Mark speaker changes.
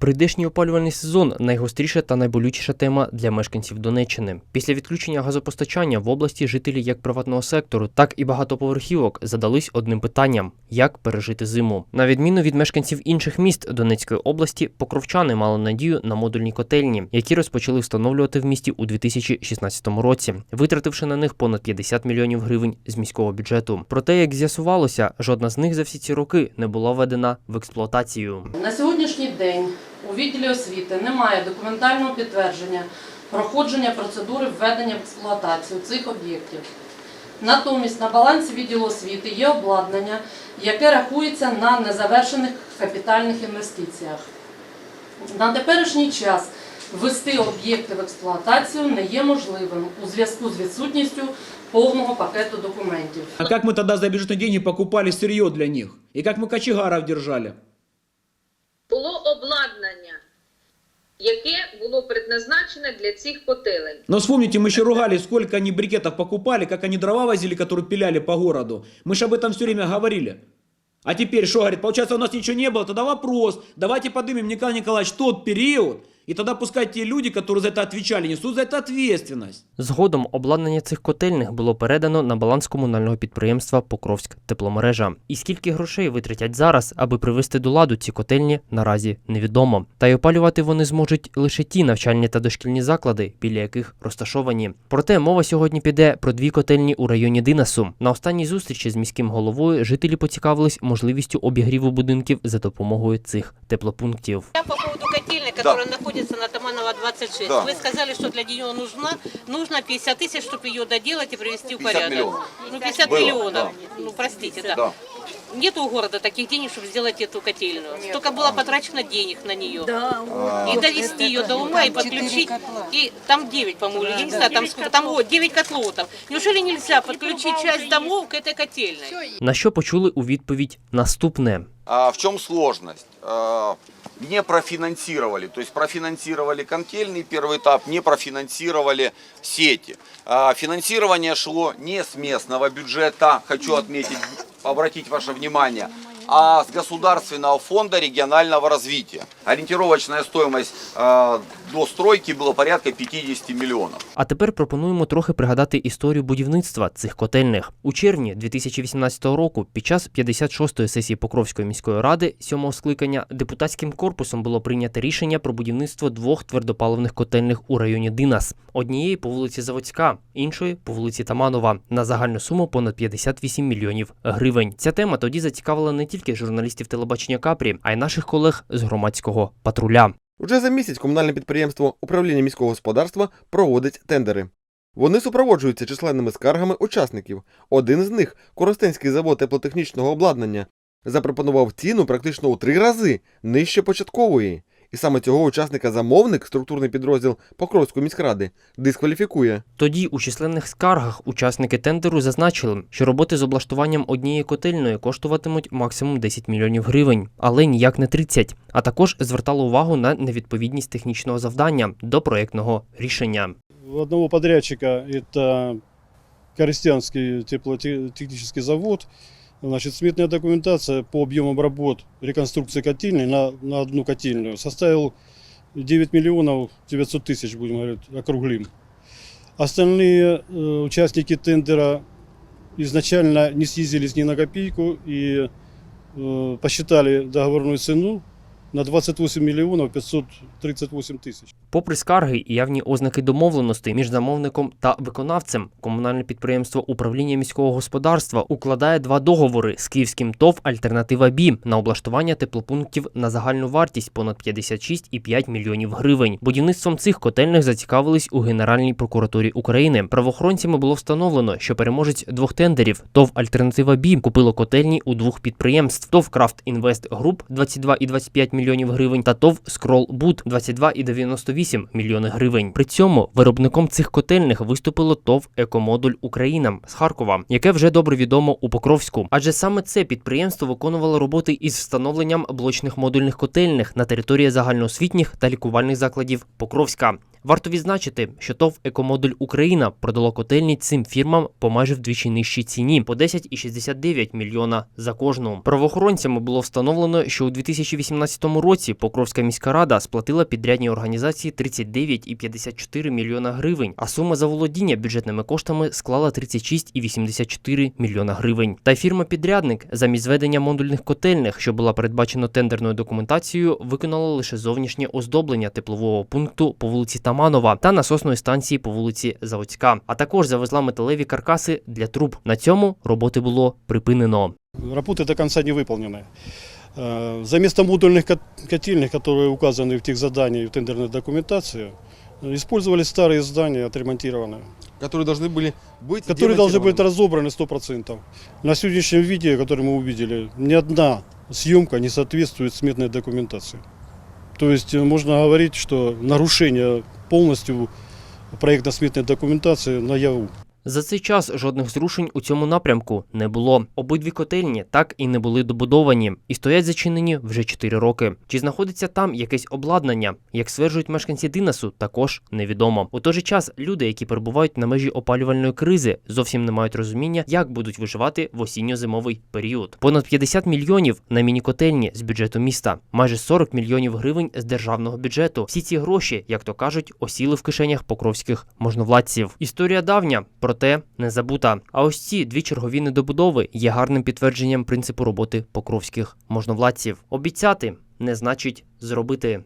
Speaker 1: Прийдешній опалювальний сезон найгостріша та найболючіша тема для мешканців Донеччини. Після відключення газопостачання в області жителі як приватного сектору, так і багатоповерхівок задались одним питанням: як пережити зиму. На відміну від мешканців інших міст Донецької області, покровчани мали надію на модульні котельні, які розпочали встановлювати в місті у 2016 році, витративши на них понад 50 мільйонів гривень з міського бюджету. Проте, як з'ясувалося, жодна з них за всі ці роки не була введена в експлуатацію.
Speaker 2: На сьогоднішній день у відділі освіти немає документального підтвердження проходження процедури введення в експлуатацію цих об'єктів. Натомість на балансі відділу освіти є обладнання, яке рахується на незавершених капітальних інвестиціях. На теперішній час ввести об'єкти в експлуатацію не є можливим у зв'язку з відсутністю повного пакету документів.
Speaker 3: А как мы тогда за бюджетные деньги покупали сырье для них? И как мы кочегаров держали?
Speaker 4: було обладнання, яке було предназначене для цих котелень.
Speaker 3: Но вспомните, мы еще ругались, сколько они брикетов покупали, как они дрова возили, которые пиляли по городу. Мы же об этом все время говорили. А теперь что, говорит, получается, у нас ничего не было, тогда вопрос, давайте поднимем, Николай Николаевич, тот период, и тогда пускай те люди, которые за это отвечали, несут за это ответственность.
Speaker 1: Згодом обладнання цих котельних було передано на баланс комунального підприємства Покровськ тепломережа. І скільки грошей витратять зараз, аби привести до ладу ці котельні, наразі невідомо. Та й опалювати вони зможуть лише ті навчальні та дошкільні заклади, біля яких розташовані. Проте мова сьогодні піде про дві котельні у районі Динасу. На останній зустрічі з міським головою жителі поцікавились можливістю обігріву будинків за допомогою цих теплопунктів.
Speaker 5: Я по поводу котельной, которая находится на Таманова 26.
Speaker 6: Да.
Speaker 5: Вы сказали, что для нее нужна, нужно 50 тысяч, чтобы ее доделать и привести в
Speaker 6: 50
Speaker 5: порядок.
Speaker 6: миллионов.
Speaker 5: Ну, 50
Speaker 6: Было,
Speaker 5: миллионов.
Speaker 6: да.
Speaker 5: Ну, простите, да.
Speaker 6: Да.
Speaker 5: Нет у города таких денег, чтобы сделать эту котельную. Только было потрачено денег на нее. И довести ее до ума, и подключить. И там 9, по-моему, или я не знаю, там сколько, там вот 9 котлов там. Неужели нельзя подключить часть домов к этой котельной?
Speaker 1: На що почули у відповідь наступне.
Speaker 6: А в чем сложность? А, Не профинансировали, то есть профинансировали контельный первый этап, не профинансировали сети. А, Финансирование шло не с местного бюджета, хочу отметить, обратить ваше внимание, а с государственного фонда регионального развития. Ориентировочная стоимость а, до стройки была порядка 50 миллионов.
Speaker 1: А тепер пропонуємо трохи пригадати історію будівництва цих котельних. У червні 2018 року, під час 56-ї сесії Покровської міської ради, сьомого скликання, депутатським корпусом було прийнято рішення про будівництво двох твердопаливних котельних у районі Динас. Однієї по вулиці Заводська, іншої по вулиці Таманова на загальну суму понад 58 мільйонів гривень. Ця тема тоді зацікавила не тільки журналістів телебачення Капрі, а й наших колег з громадського патруля.
Speaker 7: Уже за місяць комунальне підприємство управління міського господарства проводить тендери. Вони супроводжуються численними скаргами учасників. Один з них, Коростенський завод теплотехнічного обладнання, запропонував ціну практично у три рази нижче початкової. І саме цього учасника замовник, структурний підрозділ Покровської міськради, дискваліфікує.
Speaker 1: Тоді у численних скаргах учасники тендеру зазначили, що роботи з облаштуванням однієї котельної коштуватимуть максимум 10 мільйонів гривень, але ніяк не 30. А також звертало увагу на невідповідність технічного завдання до проєктного рішення.
Speaker 8: У одного подрядчика, это Коростянский теплотехнический завод, значит, сметная документация по объемам работ реконструкции котельной на, на одну котельную составил 9 миллионов 900 тысяч, будем говорить, округлим. Остальные э, участники тендера изначально не снизились ни на копейку и э, посчитали договорную цену на 28 миллионов 538 тысяч.
Speaker 1: Попри скарги і явні ознаки домовленостей між замовником та виконавцем, комунальне підприємство управління міського господарства укладає два договори з київським ТОВ Альтернатива Бі на облаштування теплопунктів на загальну вартість понад 56,5 мільйонів гривень. Будівництвом цих котельних зацікавились у Генеральній прокуратурі України. Правоохоронцями було встановлено, що переможець двох тендерів ТОВ Альтернатива Бі купило котельні у двох підприємств: ТОВ Крафт Інвест Груп 22,25 мільйонів гривень та ТОВ Скрол Бут 22,98 мільйони гривень. При цьому виробником цих котельних виступило ТОВ Екомодуль Україна з Харкова, яке вже добре відомо у Покровську. Адже саме це підприємство виконувало роботи із встановленням блочних модульних котельних на території загальноосвітніх та лікувальних закладів Покровська. Варто відзначити, що ТОВ Екомодуль Україна продало котельні цим фірмам по майже вдвічі нижчій ціні по 10,69 мільйона за кожну. Правоохоронцями було встановлено, що у 2018 році Покровська міська рада сплатила підрядній організації 39,54 мільйона гривень, а сума за володіння бюджетними коштами склала 36,84 мільйона гривень. Та й фірма-підрядник замість зведення модульних котельних, що була передбачено тендерною документацією, виконала лише зовнішнє оздоблення теплового пункту по вулиці Таманова та насосної станції по вулиці Заводська, а також завезла металеві каркаси для труб. На цьому роботи було припинено.
Speaker 8: Работы до конца не выполнены. Э, За место модульных кот- котельных, которые указаны в тех заданиях в тендерной документации, использовались старые здания, отремонтированные,
Speaker 7: Которые должны были быть
Speaker 8: которые должны быть разобраны 100%. На сегодняшнем видео, которое мы увидели, ни одна съемка не соответствует сметной документации. То есть э, можно говорить, что нарушение полностью проектно-сметной документации наяву.
Speaker 1: За цей час жодних зрушень у цьому напрямку не було. Обидві котельні так і не були добудовані і стоять зачинені вже 4 роки. Чи знаходиться там якесь обладнання, як стверджують мешканці Динасу, також невідомо. У той же час люди, які перебувають на межі опалювальної кризи, зовсім не мають розуміння, як будуть виживати в осінньо-зимовий період. Понад 50 мільйонів на міні-котельні з бюджету міста, майже 40 мільйонів гривень з державного бюджету. Всі ці гроші, як то кажуть, осіли в кишенях покровських можновладців. Історія давня, проте не забута. А ось ці дві чергові недобудови є гарним підтвердженням принципу роботи покровських можновладців. Обіцяти не значить зробити.